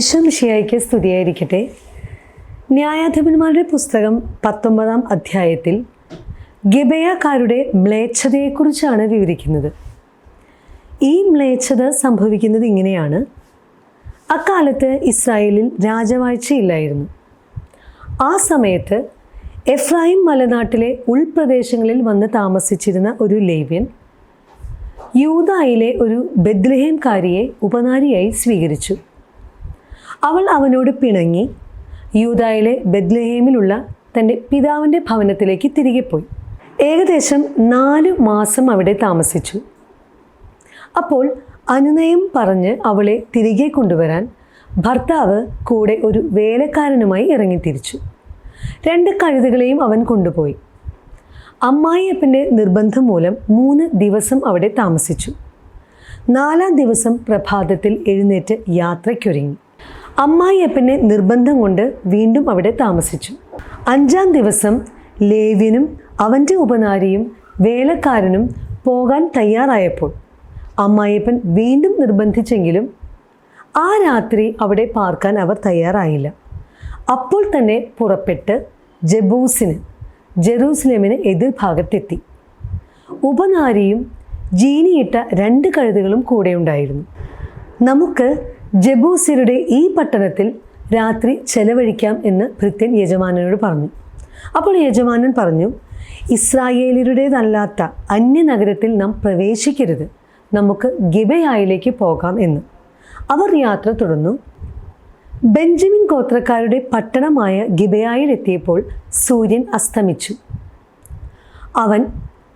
ഈശ്വംഷിയായിക്ക് സ്തുതിയായിരിക്കട്ടെ. ന്യായാധിപന്മാരുടെ പുസ്തകം പത്തൊമ്പതാം അധ്യായത്തിൽ ഗബയാക്കാരുടെ മ്ലേച്ഛതയെക്കുറിച്ചാണ് വിവരിക്കുന്നത്. ഈ മ്ലേച്ഛത സംഭവിക്കുന്നത് ഇങ്ങനെയാണ്. അക്കാലത്ത് ഇസ്രായേലിൽ രാജവാഴ്ചയില്ലായിരുന്നു. ആ സമയത്ത് എഫ്രായിം മലനാട്ടിലെ ഉൾപ്രദേശങ്ങളിൽ വന്ന് താമസിച്ചിരുന്ന ഒരു ലേവ്യൻ യൂതായിലെ ഒരു ബദ്ലഹേംകാരിയെ ഉപനാരിയായി സ്വീകരിച്ചു. അവൾ അവനോട് പിണങ്ങി. യൂതായിലെ ബദ്ലഹേമിലുള്ള തന്റെ പിതാവിന്റെ ഭവനത്തിലേക്ക് തിരികെ പോയി. ഏകദേശം നാല് മാസം അവിടെ താമസിച്ചു. അപ്പോൾ അനുനയം പറഞ്ഞ് അവളെ തിരികെ കൊണ്ടുവരാൻ ഭർത്താവ് കൂടെ ഒരു വേലക്കാരനുമായി ഇറങ്ങിത്തിരിച്ചു രണ്ട് കഴുതുകളെയും അവൻ കൊണ്ടുപോയി. അമ്മായിയപ്പന്റെ നിർബന്ധം മൂലം മൂന്ന് ദിവസം അവിടെ താമസിച്ചു. നാലാം ദിവസം പ്രഭാതത്തിൽ എഴുന്നേറ്റ് യാത്രയ്ക്കൊരുങ്ങി. അമ്മായിയപ്പന്റെ നിർബന്ധം കൊണ്ട് വീണ്ടും അവിടെ താമസിച്ചു. അഞ്ചാം ദിവസം ലേവ്യനും അവന്റെ ഉപനാരിയും വേലക്കാരനും പോകാൻ തയ്യാറായപ്പോൾ അമ്മായിയപ്പൻ വീണ്ടും നിർബന്ധിച്ചെങ്കിലും ആ രാത്രി അവിടെ പാർക്കാൻ അവർ തയ്യാറായില്ല. അപ്പോൾ തന്നെ പുറപ്പെട്ട് ജബൂസിന് ജെറൂസലേമിന് എതിർഭാഗത്തെത്തി ഉപനാരിയും ജീനിയിട്ട രണ്ട് കഴുതുകളും കൂടെയുണ്ടായിരുന്നു നമുക്ക് ജബൂസിരുടെ ഈ പട്ടണത്തിൽ രാത്രി ചെലവഴിക്കാം എന്ന് ഭൃത്യൻ യജമാനനോട് പറഞ്ഞു. അപ്പോൾ യജമാനൻ പറഞ്ഞു ഇസ്രായേലരുടേതല്ലാത്ത അന്യനഗരത്തിൽ നാം പ്രവേശിക്കരുത്. നമുക്ക് ഗിബയായിലേക്ക് പോകാം എന്ന്. അവർ യാത്ര തുടർന്നു. ബെഞ്ചമിൻ ഗോത്രക്കാരുടെ പട്ടണമായ ഗിബയായിൽ എത്തിയപ്പോൾ സൂര്യൻ അസ്തമിച്ചു. അവൻ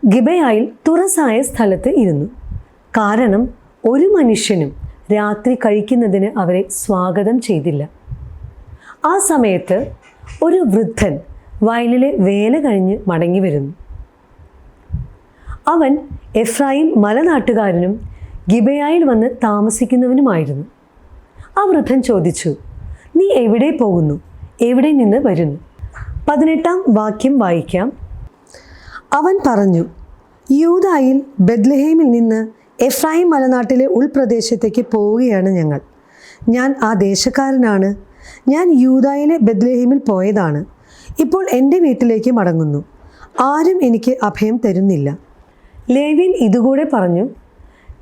ഗിബയായിൽ തുറസായ സ്ഥലത്ത് ഇരുന്നു. കാരണം ഒരു മനുഷ്യനും രാത്രി കഴിക്കുന്നതിന് അവരെ സ്വാഗതം ചെയ്തില്ല. ആ സമയത്ത് ഒരു വൃദ്ധൻ വയലിലെ വേല കഴിഞ്ഞ് മടങ്ങി വരുന്നു. അവൻ എഫ്രായിം മലനാട്ടുകാരനും ഗിബയായിൽ വന്ന് താമസിക്കുന്നവനുമായിരുന്നു. ആ വൃദ്ധൻ ചോദിച്ചു നീ എവിടെ പോകുന്നു? എവിടെ നിന്ന് വരുന്നു? പതിനെട്ടാം വാക്യം വായിക്കാം. അവൻ പറഞ്ഞു യൂതായിൽ ബദ്ലഹേമിൽ നിന്ന് എഫ്രായിം മലനാട്ടിലെ ഉൾപ്രദേശത്തേക്ക് പോവുകയാണ് ഞങ്ങൾ. ഞാൻ ആ ദേശക്കാരനാണ്. ഞാൻ യൂതായിലെ ബദ്ലേഹിമിൽ പോയതാണ്. ഇപ്പോൾ എന്റെ വീട്ടിലേക്ക് മടങ്ങുന്നു. ആരും എനിക്ക് അഭയം തരുന്നില്ല. ലേവിൻ ഇതുകൂടെ പറഞ്ഞു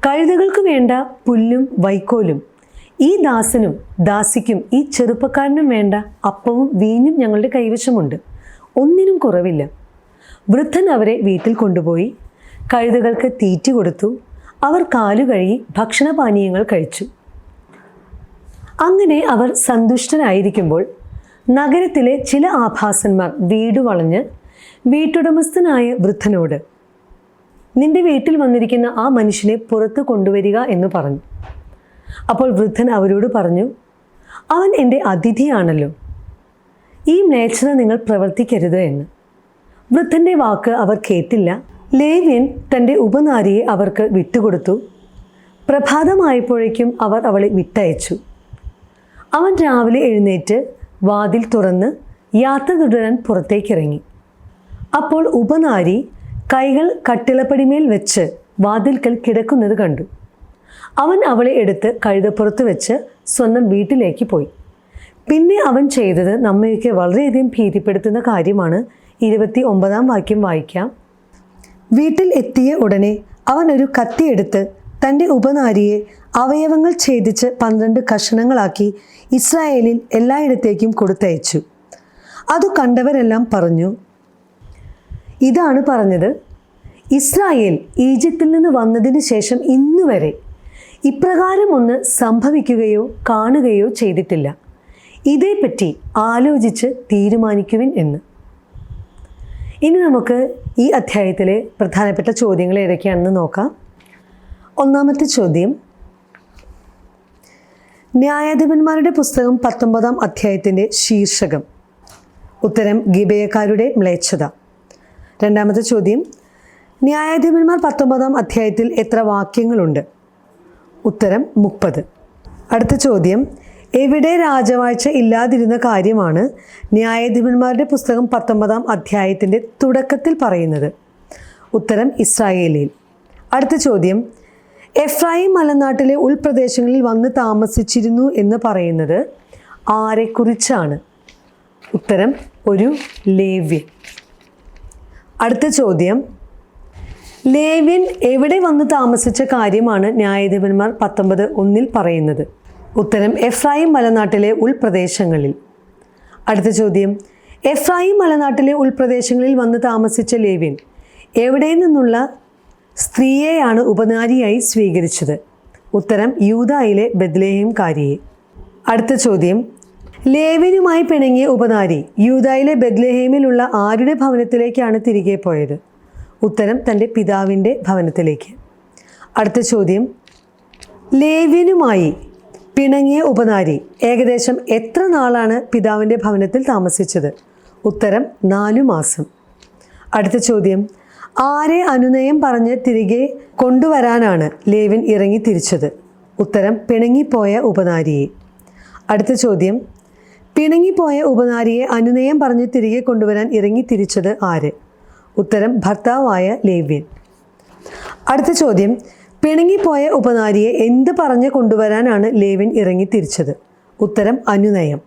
കഴുതകൾക്ക് വേണ്ട പുല്ലും വൈക്കോലും ഈ ദാസനും ദാസിക്കും ഈ ചെറുപ്പക്കാരനും വേണ്ട അപ്പവും വീഞ്ഞും ഞങ്ങളുടെ കൈവശമുണ്ട്. ഒന്നിനും കുറവില്ല. വൃദ്ധൻ അവരെ വീട്ടിൽ കൊണ്ടുപോയി കഴുതകൾക്ക് തീറ്റി കൊടുത്തു അവർ കാലു കഴുകി ഭക്ഷണപാനീയങ്ങൾ കഴിച്ചു. അങ്ങനെ അവർ സന്തുഷ്ടനായിരിക്കുമ്പോൾ നഗരത്തിലെ ചില ആഭാസന്മാർ വീട് വളഞ്ഞ് വീട്ടുടമസ്ഥനായ വൃദ്ധനോട് നിന്റെ വീട്ടിൽ വന്നിരിക്കുന്ന ആ മനുഷ്യനെ പുറത്ത് കൊണ്ടുവരിക എന്ന് പറഞ്ഞു. അപ്പോൾ വൃദ്ധൻ അവരോട് പറഞ്ഞു അവൻ എന്റെ അതിഥിയാണല്ലോ. ഈ മ്ലേച്ഛത നിങ്ങൾ പ്രവർത്തിക്കരുത് എന്ന്. വൃദ്ധന്റെ വാക്ക് അവർ കേട്ടില്ല. ലേവ്യൻ തന്റെ ഉപനാരിയെ അവർക്ക് വിട്ടുകൊടുത്തു. പ്രഭാതമായപ്പോഴേക്കും അവർ അവളെ വിട്ടയച്ചു. അവൻ രാവിലെ എഴുന്നേറ്റ് വാതിൽ തുറന്ന് യാത്ര തുടരാൻ പുറത്തേക്കിറങ്ങി. അപ്പോൾ ഉപനാരി കൈകൾ കട്ടിളപ്പടിമേൽ വെച്ച് വാതിൽക്കൽ കിടക്കുന്നത് കണ്ടു. അവൻ അവളെ എടുത്ത് കഴുതപ്പുറത്ത് വെച്ച് സ്വന്തം വീട്ടിലേക്ക് പോയി. പിന്നെ അവൻ ചെയ്തത് നമ്മയൊക്കെ വളരെയധികം ഭീതിപ്പെടുത്തുന്ന കാര്യമാണ്. ഇരുപത്തി ഒമ്പതാം വാക്യം വായിക്കാം. വീട്ടിൽ എത്തിയ ഉടനെ അവൻ ഒരു കത്തിയെടുത്ത് തന്റെ ഉപനാരിയെ അവയവങ്ങൾ ഛേദിച്ച് പന്ത്രണ്ട് കഷണങ്ങളാക്കി ഇസ്രായേലിൽ എല്ലായിടത്തേക്കും കൊടുത്തയച്ചു. അത് കണ്ടവരെല്ലാം പറഞ്ഞു ഇതാണ് പറഞ്ഞത്. ഇസ്രായേൽ ഈജിപ്തിൽ നിന്ന് വന്നതിന് ശേഷം ഇന്നുവരെ ഇപ്രകാരം ഒന്ന് സംഭവിക്കുകയോ കാണുകയോ ചെയ്തിട്ടില്ല. ഇതേപ്പറ്റി ആലോചിച്ച് തീരുമാനിക്കുവിൻ എന്ന്. ഇനി നമുക്ക് ഈ അധ്യായത്തിലെ പ്രധാനപ്പെട്ട ചോദ്യങ്ങൾ ഏതൊക്കെയാണെന്ന് നോക്കാം. ഒന്നാമത്തെ ചോദ്യം ന്യായാധിപന്മാരുടെ പുസ്തകം പത്തൊമ്പതാം അധ്യായത്തിന്റെ ശീർഷകം. ഉത്തരം ഗിബയക്കാരുടെ മ്ലേച്ഛത. രണ്ടാമത്തെ ചോദ്യം ന്യായാധിപന്മാർ പത്തൊമ്പതാം അധ്യായത്തിൽ എത്ര വാക്യങ്ങളുണ്ട്? ഉത്തരം മുപ്പത്. അടുത്ത ചോദ്യം എവിടെ രാജവാഴ്ച ഇല്ലാതിരുന്ന കാര്യമാണ് ന്യായാധിപന്മാരുടെ പുസ്തകം പത്തൊമ്പതാം അധ്യായത്തിന്റെ തുടക്കത്തിൽ പറയുന്നത്. ഉത്തരം ഇസ്രായേലിൽ. അടുത്ത ചോദ്യം. എഫ്രായിം മലനാട്ടിലെ ഉൾപ്രദേശങ്ങളിൽ വന്ന് താമസിച്ചിരുന്നു എന്ന് പറയുന്നത് ആരെക്കുറിച്ചാണ്? ഉത്തരം ഒരു ലേവ്യൻ. അടുത്ത ചോദ്യം. ലേവ്യൻ എവിടെ വന്ന് താമസിച്ച കാര്യമാണ് ന്യായാധിപന്മാർ പത്തൊമ്പത് ഒന്നിൽ പറയുന്നത്? ഉത്തരം എഫ്രായിം മലനാട്ടിലെ ഉൾപ്രദേശങ്ങളിൽ. അടുത്ത ചോദ്യം എഫ്രായിം മലനാട്ടിലെ ഉൾപ്രദേശങ്ങളിൽ വന്ന് താമസിച്ച ലേവ്യൻ എവിടെ നിന്നുള്ള സ്ത്രീയെയാണ് ഉപനാരിയായി സ്വീകരിച്ചത്? ഉത്തരം യൂതായിലെ ബദ്ലേഹംകാരിയെ അടുത്ത ചോദ്യം ലേവിനുമായി പിണങ്ങിയ ഉപനാരി യൂതായിലെ ബദ്ലേഹേമിലുള്ള ആരുടെ ഭവനത്തിലേക്കാണ് തിരികെ പോയത്? ഉത്തരം തന്റെ പിതാവിന്റെ ഭവനത്തിലേക്ക്. അടുത്ത ചോദ്യം ലേവ്യനുമായി പിണങ്ങിയ ഉപനാരി. ഏകദേശം എത്ര നാളാണ് പിതാവിന്റെ ഭവനത്തിൽ താമസിച്ചത്? ഉത്തരം നാലു മാസം. അടുത്ത ചോദ്യം. ആരെ അനുനയം പറഞ്ഞ് തിരികെ കൊണ്ടുവരാനാണ് ലേവിൻ ഇറങ്ങി തിരിച്ചത്? ഉത്തരം പിണങ്ങിപ്പോയ ഉപനാരിയെ. അടുത്ത ചോദ്യം. പിണങ്ങിപ്പോയ ഉപനാരിയെ അനുനയം പറഞ്ഞ് തിരികെ കൊണ്ടുവരാൻ ഇറങ്ങി തിരിച്ചത് ആര്? ഉത്തരം ഭർത്താവായ ലേവ്യൻ. അടുത്ത ചോദ്യം. പിണങ്ങിപ്പോയ ഉപനാരിയെ എന്ത് പറഞ്ഞ് കൊണ്ടുവരാനാണ് ലേവിൻ ഇറങ്ങി തിരിച്ചത്? ഉത്തരം അനുനയം.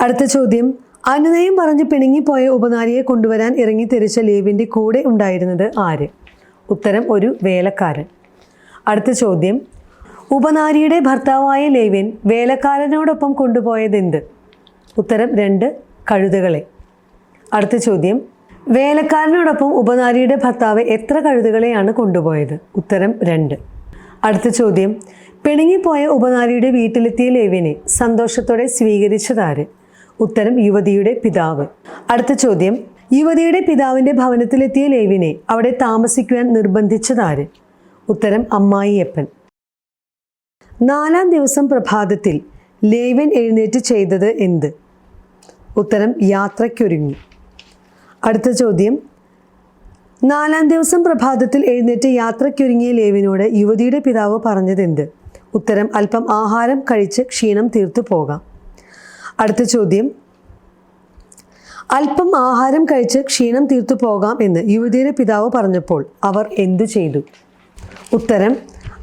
അടുത്ത ചോദ്യം. അനുനയം പറഞ്ഞ് പിണങ്ങിപ്പോയ ഉപനാരിയെ കൊണ്ടുവരാൻ ഇറങ്ങി തിരിച്ച ലേവിന്റെ കൂടെ ഉണ്ടായിരുന്നത് ആര്? ഉത്തരം ഒരു വേലക്കാരൻ. അടുത്ത ചോദ്യം. ഉപനാരിയുടെ ഭർത്താവായ ലേവിൻ വേലക്കാരനോടൊപ്പം കൊണ്ടുപോയതെന്ത്? ഉത്തരം രണ്ട് കഴുതകളെ. അടുത്ത ചോദ്യം. വേലക്കാരനോടൊപ്പം ഉപനാരിയുടെ ഭർത്താവ് എത്ര കഴുതുകളെയാണ് കൊണ്ടുപോയത്? ഉത്തരം രണ്ട്. അടുത്ത ചോദ്യം. പിണങ്ങിപ്പോയ ഉപനാരിയുടെ വീട്ടിലെത്തിയ ലേവ്യനെ സന്തോഷത്തോടെ സ്വീകരിച്ചതാര്? ഉത്തരം യുവതിയുടെ പിതാവ്. അടുത്ത ചോദ്യം. യുവതിയുടെ പിതാവിന്റെ ഭവനത്തിലെത്തിയ ലേവിനെ അവിടെ താമസിക്കുവാൻ നിർബന്ധിച്ചതാര്? ഉത്തരം അമ്മായിയപ്പൻ. നാലാം ദിവസം പ്രഭാതത്തിൽ ലേവൻ എഴുന്നേറ്റ് ചെയ്തത് എന്ത്? ഉത്തരം യാത്രയ്ക്കൊരുങ്ങി. അടുത്ത ചോദ്യം. നാലാം ദിവസം പ്രഭാതത്തിൽ എഴുന്നേറ്റ് യാത്രയ്ക്കൊരുങ്ങിയ ലേവിനോട് യുവതിയുടെ പിതാവ് പറഞ്ഞതെന്ത്? ഉത്തരം അല്പം ആഹാരം കഴിച്ച് ക്ഷീണം തീർത്തു പോകാം. അടുത്ത ചോദ്യം. അല്പം ആഹാരം കഴിച്ച് ക്ഷീണം തീർത്തു പോകാം എന്ന് യുവതിയുടെ പിതാവ് പറഞ്ഞപ്പോൾ അവർ എന്തു ചെയ്തു? ഉത്തരം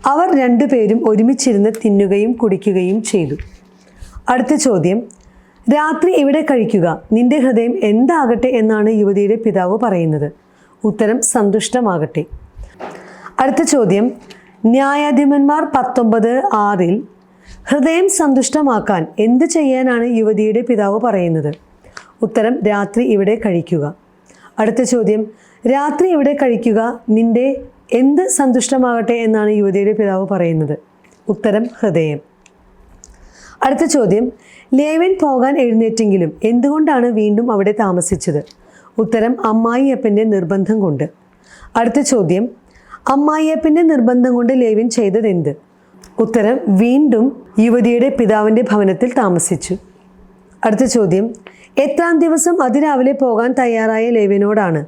അവർ രണ്ടുപേരും ഒരുമിച്ചിരുന്ന് തിന്നുകയും കുടിക്കുകയും ചെയ്തു. അടുത്ത ചോദ്യം. രാത്രി ഇവിടെ കഴിക്കുക? നിന്റെ ഹൃദയം എന്താകട്ടെ എന്നാണ് യുവതിയുടെ പിതാവ് പറയുന്നത്. ഉത്തരം സന്തുഷ്ടമാകട്ടെ. അടുത്ത ചോദ്യം. ന്യായാധിപന്മാർ പത്തൊമ്പത് ആറിൽ ഹൃദയം സന്തുഷ്ടമാക്കാൻ എന്ത് ചെയ്യാനാണ് യുവതിയുടെ പിതാവ് പറയുന്നത്? ഉത്തരം രാത്രി ഇവിടെ കഴിക്കുക. അടുത്ത ചോദ്യം. രാത്രി ഇവിടെ കഴിക്കുക? നിന്റെ എന്ത് സന്തുഷ്ടമാകട്ടെ എന്നാണ് യുവതിയുടെ പിതാവ് പറയുന്നത്. ഉത്തരം ഹൃദയം. അടുത്ത ചോദ്യം. ലേവൻ പോകാൻ എഴുന്നേറ്റെങ്കിലും എന്തുകൊണ്ടാണ് വീണ്ടും അവിടെ താമസിച്ചത്? ഉത്തരം അമ്മായിയപ്പന്റെ നിർബന്ധം കൊണ്ട്. അടുത്ത ചോദ്യം. അമ്മായിയപ്പന്റെ നിർബന്ധം കൊണ്ട് ലേവൻ ചെയ്തതെന്ത്? ഉത്തരം വീണ്ടും യുവതിയുടെ പിതാവിന്റെ ഭവനത്തിൽ താമസിച്ചു. അടുത്ത ചോദ്യം. എത്രാം ദിവസം അതിരാവിലെ പോകാൻ തയ്യാറായ ലേവിനോടാണ്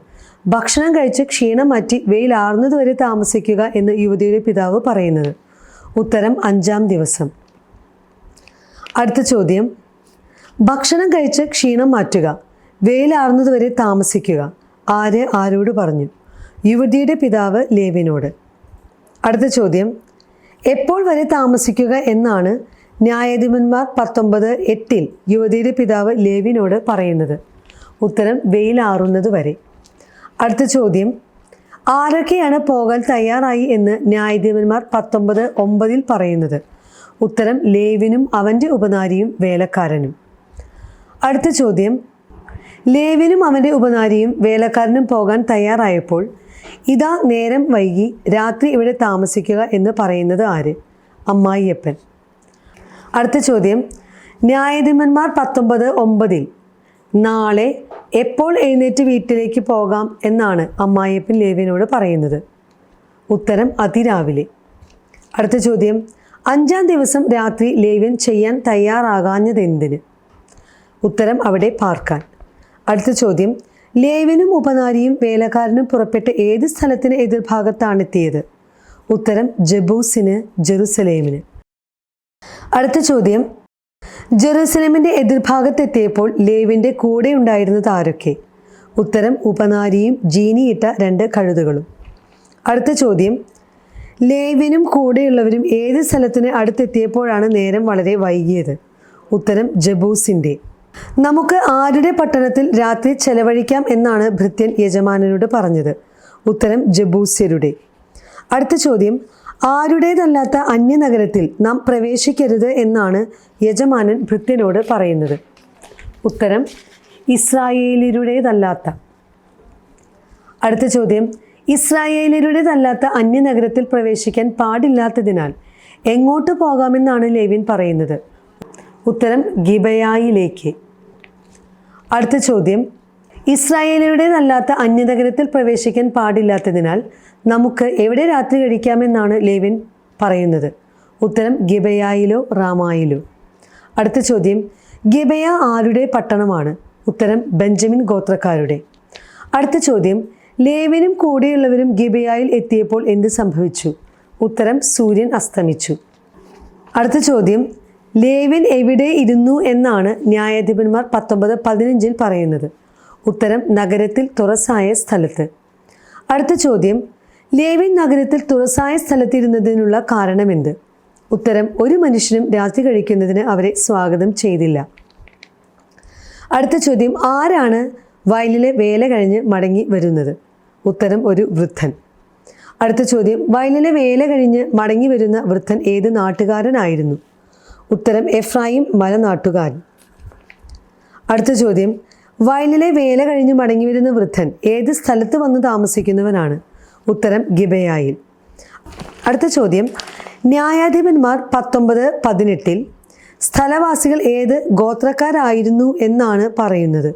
ഭക്ഷണം കഴിച്ച് ക്ഷീണം മാറ്റി വെയിലാർന്നതുവരെ താമസിക്കുക എന്ന് യുവതിയുടെ പിതാവ് പറയുന്നത്. ഉത്തരം അഞ്ചാം ദിവസം. അടുത്ത ചോദ്യം. ഭക്ഷണം കഴിച്ച് ക്ഷീണം മാറ്റുക. വെയിലാറുന്നതുവരെ താമസിക്കുക. ആര് ആരോട് പറഞ്ഞു. യുവതിയുടെ പിതാവ് ലേവിനോട് അടുത്ത ചോദ്യം. എപ്പോൾ വരെ താമസിക്കുക എന്നാണ് ന്യായാധിപന്മാർ പത്തൊമ്പത് എട്ടിൽ യുവതിയുടെ പിതാവ് ലേവിനോട് പറയുന്നത്. ഉത്തരം വെയിലാറുന്നത് വരെ. അടുത്ത ചോദ്യം. ആരൊക്കെയാണ് പോകാൻ തയ്യാറായി എന്ന് ന്യായാധിപന്മാർ പത്തൊമ്പത് ഒമ്പതിൽ പറയുന്നത്? ഉത്തരം ലേവിനും അവന്റെ ഉപനാരിയും വേലക്കാരനും. അടുത്ത ചോദ്യം. ലേവിനും അവന്റെ ഉപനാരിയും വേലക്കാരനും പോകാൻ തയ്യാറായപ്പോൾ ഇതാ നേരം വൈകി രാത്രി ഇവിടെ താമസിക്കുക എന്ന് പറയുന്നത് ആര്? അമ്മായിയപ്പൻ. അടുത്ത ചോദ്യം. ന്യായാധിപന്മാർ പത്തൊമ്പത് ഒമ്പതിൽ നാളെ എപ്പോൾ എഴുന്നേറ്റ് വീട്ടിലേക്ക് പോകാം എന്നാണ് അമ്മായിയപ്പൻ ലേവിനോട് പറയുന്നത്. ഉത്തരം അതിരാവിലെ. അടുത്ത ചോദ്യം. അഞ്ചാം ദിവസം രാത്രി ലേവ്യൻ ചെയ്യാൻ തയ്യാറാകാഞ്ഞതെന്തിന്? ഉത്തരം അവിടെ പാർക്കാൻ. അടുത്ത ചോദ്യം ലേവനും ഉപനാരിയും വേലക്കാരനും പുറപ്പെട്ട് ഏത് സ്ഥലത്തിന് എതിർഭാഗത്താണ് എത്തിയത് ഉത്തരം ജബൂസിന് ജെറുസലേമിന്. അടുത്ത ചോദ്യം ജെറുസലേമിന്റെ എതിർഭാഗത്തെത്തിയപ്പോൾ ലേവിന്റെ കൂടെ ഉണ്ടായിരുന്നത് ആരൊക്കെ? ഉത്തരം ഉപനാരിയും ജീനിയിട്ട രണ്ട് കഴുതുകളും. അടുത്ത ചോദ്യം ലേവിനും കൂടെയുള്ളവരും ഏത് സ്ഥലത്തിന് അടുത്തെത്തിയപ്പോഴാണ് നേരം വളരെ വൈകിയത്? ഉത്തരം ജബൂസിന്റെ. നമുക്ക് ആരുടെ പട്ടണത്തിൽ രാത്രി ചെലവഴിക്കാം എന്നാണ് ഭൃത്യൻ യജമാനനോട് പറഞ്ഞത്. ഉത്തരം ജബൂസ്യരുടെ. അടുത്ത ചോദ്യം ആരുടേതല്ലാത്ത അന്യനഗരത്തിൽ നാം പ്രവേശിക്കരുത് എന്നാണ് യജമാനൻ ഭൃത്യനോട് പറയുന്നത്. ഉത്തരം ഇസ്രായേലിയുടേതല്ലാത്ത അടുത്ത ചോദ്യം ഇസ്രായേലരുടേതല്ലാത്ത അന്യനഗരത്തിൽ പ്രവേശിക്കാൻ പാടില്ലാത്തതിനാൽ എങ്ങോട്ട് പോകാമെന്നാണ് ലേവിൻ പറയുന്നത്. ഉത്തരം ഗിബയായിലേക്ക്. അടുത്ത ചോദ്യം. ഇസ്രായേലരുടേതല്ലാത്ത അന്യനഗരത്തിൽ പ്രവേശിക്കാൻ പാടില്ലാത്തതിനാൽ നമുക്ക് എവിടെ രാത്രി കഴിക്കാമെന്നാണ് ലേവിൻ പറയുന്നത്. ഉത്തരം ഗിബയായിലോ റാമായിലോ. അടുത്ത ചോദ്യം. ഗിബയ ആരുടെ പട്ടണമാണ്? ഉത്തരം ബെഞ്ചമിൻ ഗോത്രക്കാരുടെ. അടുത്ത ചോദ്യം. ലേവിനും കൂടെയുള്ളവരും ഗിബയായിൽ എത്തിയപ്പോൾ എന്ത് സംഭവിച്ചു? ഉത്തരം സൂര്യൻ അസ്തമിച്ചു. അടുത്ത ചോദ്യം ലേവിൻ എവിടെ ഇരുന്നു എന്നാണ് ന്യായാധിപന്മാർ പത്തൊമ്പത് പതിനഞ്ചിൽ പറയുന്നത്. ഉത്തരം നഗരത്തിൽ തുറസായ സ്ഥലത്ത്. അടുത്ത ചോദ്യം ലേവിൻ നഗരത്തിൽ തുറസായ സ്ഥലത്തിരുന്നതിനുള്ള കാരണമെന്ത്? ഉത്തരം ഒരു മനുഷ്യനും രാത്രി കഴിക്കുന്നതിന് അവരെ സ്വാഗതം ചെയ്തില്ല. അടുത്ത ചോദ്യം ആരാണ് വയലിലെ വേല കഴിഞ്ഞ് മടങ്ങി വരുന്നത്? ഉത്തരം ഒരു വൃദ്ധൻ. അടുത്ത ചോദ്യം വയലിലെ വേല കഴിഞ്ഞ് മടങ്ങി വരുന്ന വൃദ്ധൻ ഏത് നാട്ടുകാരനായിരുന്നു? ഉത്തരം എഫ്രായിം മലനാട്ടുകാരൻ. അടുത്ത ചോദ്യം വയലിലെ വേല കഴിഞ്ഞ് മടങ്ങി വരുന്ന വൃദ്ധൻ ഏത് സ്ഥലത്ത് വന്ന് താമസിക്കുന്നവനാണ്? ഉത്തരം ഗിബയായിൽ. അടുത്ത ചോദ്യം ന്യായാധിപന്മാർ പത്തൊമ്പത് പതിനെട്ടിൽ സ്ഥലവാസികൾ ഏത് ഗോത്രക്കാരായിരുന്നു എന്നാണ് പറയുന്നത്?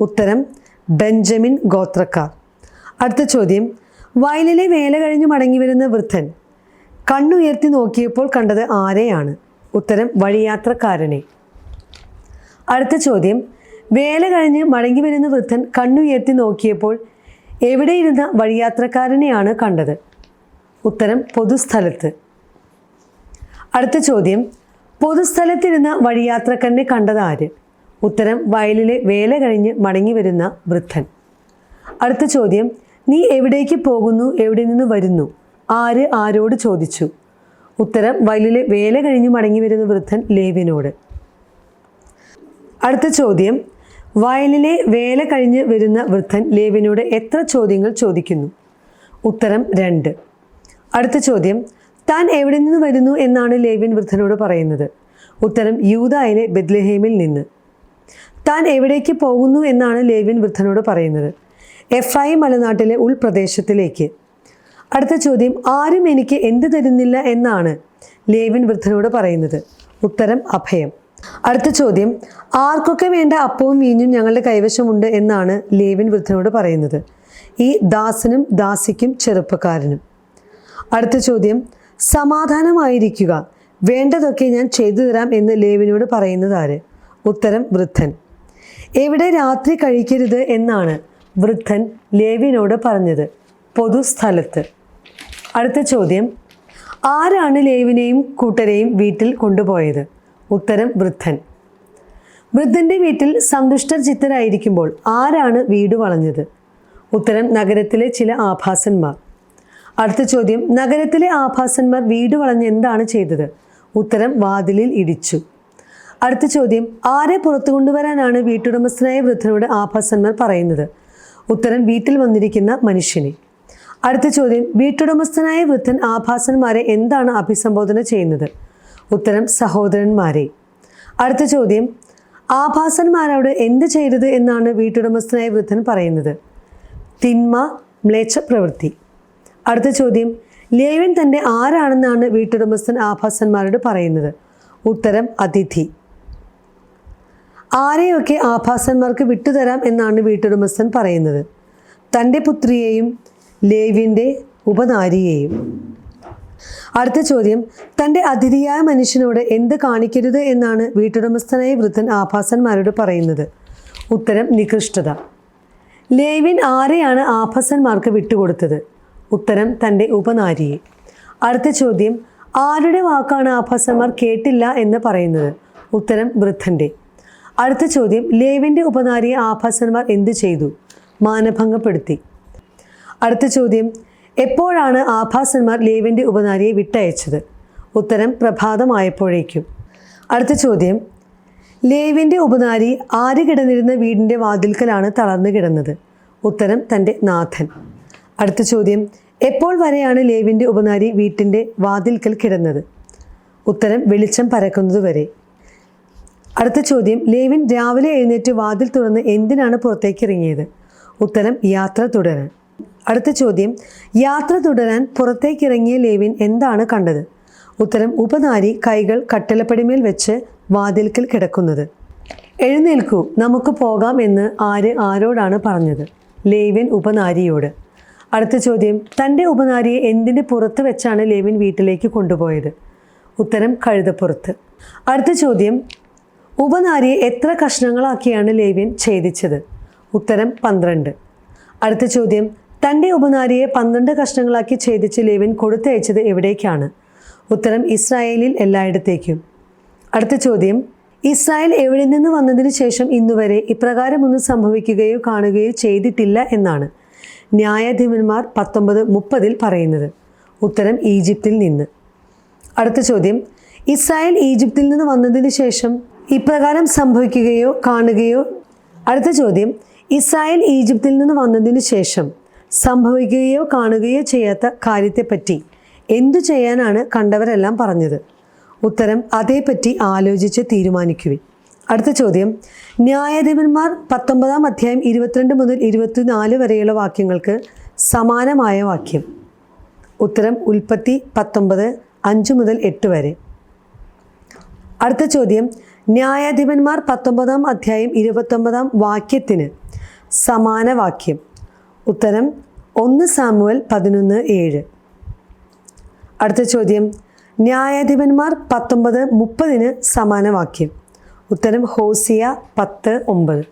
ഉത്തരം ബെഞ്ചമിൻ ഗോത്രക്കാർ. അടുത്ത ചോദ്യം. വയലിലെ വേല കഴിഞ്ഞ് മടങ്ങി വരുന്ന വൃദ്ധൻ. കണ്ണുയർത്തി നോക്കിയപ്പോൾ കണ്ടത് ആരെയാണ്? ഉത്തരം വഴിയാത്രക്കാരനെ. അടുത്ത ചോദ്യം. വേല കഴിഞ്ഞ് മടങ്ങി വരുന്ന വൃദ്ധൻ കണ്ണുയർത്തി നോക്കിയപ്പോൾ എവിടെയിരുന്ന വഴിയാത്രക്കാരനെയാണ് കണ്ടത്? ഉത്തരം പൊതുസ്ഥലത്ത്. അടുത്ത ചോദ്യം. പൊതുസ്ഥലത്തിരുന്ന വഴിയാത്രക്കാരനെ കണ്ടത് ആര്? ഉത്തരം വയലിലെ വേല കഴിഞ്ഞ് മടങ്ങി വരുന്ന വൃദ്ധൻ. അടുത്ത ചോദ്യം. നീ എവിടേക്ക് പോകുന്നു? എവിടെ നിന്ന് വരുന്നു? ആര് ആരോട് ചോദിച്ചു? ഉത്തരം വയലിലെ വേല കഴിഞ്ഞു മടങ്ങി വരുന്ന വൃദ്ധൻ ലേവിനോട് അടുത്ത ചോദ്യം വയലിലെ വേല കഴിഞ്ഞ് വരുന്ന വൃദ്ധൻ ലേവിനോട് എത്ര ചോദ്യങ്ങൾ ചോദിക്കുന്നു? ഉത്തരം രണ്ട്. അടുത്ത ചോദ്യം താൻ എവിടെ നിന്ന് വരുന്നു എന്നാണ് ലേവിൻ വൃദ്ധനോട് പറയുന്നത്. ഉത്തരം യൂതായിലെ ബെദ്ലഹേമിൽ നിന്ന്. താൻ എവിടേക്ക് പോകുന്നു എന്നാണ് ലേവിൻ വൃദ്ധനോട് പറയുന്നത്. എഫ്രായിം മലനാട്ടിലെ ഉൾപ്രദേശത്തിലേക്ക്. അടുത്ത ചോദ്യം ആരും എനിക്ക് എന്ത് തരുന്നില്ല എന്നാണ് ലേവിൻ വൃദ്ധനോട് പറയുന്നത്. ഉത്തരം അഭയം. അടുത്ത ചോദ്യം ആർക്കൊക്കെ വേണ്ട അപ്പവും വീഞ്ഞും ഞങ്ങളുടെ കൈവശമുണ്ട് എന്നാണ് ലേവിൻ വൃദ്ധനോട് പറയുന്നത്. ഈ ദാസനും ദാസിക്കും ചെറുപ്പക്കാരനും. അടുത്ത ചോദ്യം സമാധാനമായിരിക്കുക. വേണ്ടതൊക്കെ ഞാൻ ചെയ്തു തരാം എന്ന് ലേവിനോട് പറയുന്നതാര് ഉത്തരം വൃദ്ധൻ. എവിടെ രാത്രി കഴിക്കരുത് എന്നാണ് വൃദ്ധൻ ലേവിനോട് പറഞ്ഞത് പൊതുസ്ഥലത്ത് അടുത്ത ചോദ്യം ആരാണ് ലേവിനെയും കൂട്ടരെയും വീട്ടിൽ കൊണ്ടുപോയത്? ഉത്തരം വൃദ്ധൻ. വൃദ്ധന്റെ വീട്ടിൽ സന്തുഷ്ടർ ചിത്തരായിരിക്കുമ്പോൾ ആരാണ് വീട് വളഞ്ഞത്? ഉത്തരം നഗരത്തിലെ ചില ആഭാസന്മാർ. അടുത്ത ചോദ്യം നഗരത്തിലെ ആഭാസന്മാർ വീട് വളഞ്ഞ് എന്താണ് ചെയ്തത്? ഉത്തരം വാതിലിൽ ഇടിച്ചു. അടുത്ത ചോദ്യം ആരെ പുറത്തു കൊണ്ടുവരാനാണ് വീട്ടുടമസ്ഥനായ വൃദ്ധനോട് ആഭാസന്മാർ പറയുന്നത്? ഉത്തരം വീട്ടിൽ വന്നിരിക്കുന്ന മനുഷ്യനെ. അടുത്ത ചോദ്യം വീട്ടുടമസ്ഥനായ വൃദ്ധൻ ആഭാസന്മാരെ എന്താണ് അഭിസംബോധന ചെയ്യുന്നത്? ഉത്തരം സഹോദരന്മാരെ. അടുത്ത ചോദ്യം ആഭാസന്മാരോട് എന്ത് ചെയ്തത് എന്നാണ് വീട്ടുടമസ്ഥനായ വൃദ്ധൻ പറയുന്നത്? തിന്മ മ്ലേച്ച പ്രവൃത്തി അടുത്ത ചോദ്യം ലേവൻ തന്റെ ആരാണെന്നാണ് വീട്ടുടമസ്ഥൻ ആഭാസന്മാരോട് പറയുന്നത്? ഉത്തരം അതിഥി. ആരെയൊക്കെ ആഭാസന്മാർക്ക് വിട്ടുതരാം എന്നാണ് വീട്ടുടമസ്ഥൻ പറയുന്നത്. തന്റെ പുത്രിയെയും ലേവിന്റെ ഉപനാരിയെയും. അടുത്ത ചോദ്യം തന്റെ അതിഥിയായ മനുഷ്യനോട് എന്ത് കാണിക്കരുത് എന്നാണ് വീട്ടുടമസ്ഥനായ വൃദ്ധൻ ആഭാസന്മാരോട് പറയുന്നത്. ഉത്തരം നികൃഷ്ടത. ലേവിൻ ആരെയാണ് ആഭാസന്മാർക്ക് വിട്ടുകൊടുത്തത്? ഉത്തരം തന്റെ ഉപനാരിയെ. അടുത്ത ചോദ്യം ആരുടെ വാക്കാണ് ആഭാസന്മാർ കേട്ടില്ല എന്ന് പറയുന്നത്? ഉത്തരം വൃദ്ധന്റെ. അടുത്ത ചോദ്യം ലേവിന്റെ ഉപനാരിയെ ആഭാസന്മാർ എന്തു ചെയ്തു? മാനഭംഗപ്പെടുത്തി. അടുത്ത ചോദ്യം എപ്പോഴാണ് ആഭാസന്മാർ ലേവിന്റെ ഉപനാരിയെ വിട്ടയച്ചത്? ഉത്തരം പ്രഭാതമായപ്പോഴേക്കും. അടുത്ത ചോദ്യം ലേവിന്റെ ഉപനാരി ആര് കിടന്നിരുന്ന വീടിന്റെ വാതിൽക്കലാണ് തളർന്നു കിടന്നത്? ഉത്തരം തന്റെ നാഥൻ. അടുത്ത ചോദ്യം എപ്പോൾ വരെയാണ് ലേവിന്റെ ഉപനാരി വീട്ടിന്റെ വാതിൽക്കൽ കിടന്നത്? ഉത്തരം വെളിച്ചം പരക്കുന്നത് വരെ അടുത്ത ചോദ്യം ലേവിൻ രാവിലെ എഴുന്നേറ്റ് വാതിൽ തുറന്ന് എന്തിനാണ് പുറത്തേക്ക് ഇറങ്ങിയത്? ഉത്തരം യാത്ര തുടരാൻ. അടുത്ത ചോദ്യം യാത്ര തുടരാൻ പുറത്തേക്ക് ഇറങ്ങിയ ലേവിൻ എന്താണ് കണ്ടത്? ഉത്തരം ഉപനാരി കൈകൾ കട്ടിലപ്പടിമേൽ വെച്ച് വാതിൽക്കൽ കിടക്കുന്നത്. എഴുന്നേൽക്കൂ നമുക്ക് പോകാം എന്ന് ആര് ആരോടാണ് പറഞ്ഞത്? ലേവിൻ ഉപനാരിയോട്. അടുത്ത ചോദ്യം തന്റെ ഉപനാരിയെ എന്തിന്റെ പുറത്ത് വെച്ചാണ് ലേവിൻ വീട്ടിലേക്ക് കൊണ്ടുപോയത്? ഉത്തരം കഴുതപ്പുറത്ത്. അടുത്ത ചോദ്യം ഉപനാരിയെ എത്ര കഷ്ണങ്ങളാക്കിയാണ് ലേവ്യൻ ഛേദിച്ചത്? ഉത്തരം പന്ത്രണ്ട്. അടുത്ത ചോദ്യം തന്റെ ഉപനാരിയെ പന്ത്രണ്ട് കഷ്ണങ്ങളാക്കി ഛേദിച്ച് ലേവ്യൻ കൊടുത്തയച്ചത് എവിടേക്കാണ്? ഉത്തരം ഇസ്രായേലിൽ എല്ലായിടത്തേക്കും. അടുത്ത ചോദ്യം ഇസ്രായേൽ എവിടെ നിന്ന് വന്നതിന് ശേഷം ഇന്നുവരെ ഇപ്രകാരമൊന്നും സംഭവിക്കുകയോ കാണുകയോ ചെയ്തിട്ടില്ല എന്നാണ് ന്യായാധിപന്മാർ പത്തൊമ്പത് മുപ്പതിൽ പറയുന്നത്. ഉത്തരം ഈജിപ്തിൽ നിന്ന്. അടുത്ത ചോദ്യം ഇസ്രായേൽ ഈജിപ്തിൽ നിന്ന് വന്നതിന് ശേഷം ഇപ്രകാരം സംഭവിക്കുകയോ കാണുകയോ? അടുത്ത ചോദ്യം. ഇസ്രായേൽ ഈജിപ്തിൽ നിന്ന് വന്നതിന് ശേഷം സംഭവിക്കുകയോ കാണുകയോ ചെയ്യാത്ത കാര്യത്തെപ്പറ്റി എന്തു ചെയ്യാനാണ് കണ്ടവരെല്ലാം പറഞ്ഞത്? ഉത്തരം അതേപ്പറ്റി ആലോചിച്ച് തീരുമാനിക്കുവിൻ. അടുത്ത ചോദ്യം. ന്യായാധിപന്മാർ പത്തൊമ്പതാം അധ്യായം ഇരുപത്തിരണ്ട് മുതൽ ഇരുപത്തിനാല് വരെയുള്ള വാക്യങ്ങൾക്ക് സമാനമായ വാക്യം. ഉത്തരം ഉൽപ്പത്തി പത്തൊമ്പത് അഞ്ച് മുതൽ എട്ട് വരെ. അടുത്ത ചോദ്യം. ന്യായാധിപന്മാർ പത്തൊമ്പതാം അധ്യായം ഇരുപത്തൊമ്പതാം വാക്യത്തിന് സമാന വാക്യം. ഉത്തരം ഒന്ന് സാമുവൽ പതിനൊന്ന് ഏഴ്. അടുത്ത ചോദ്യം. ന്യായാധിപന്മാർ പത്തൊമ്പത് മുപ്പതിന് സമാന വാക്യം. ഉത്തരം ഹോസിയ പത്ത് ഒമ്പത്.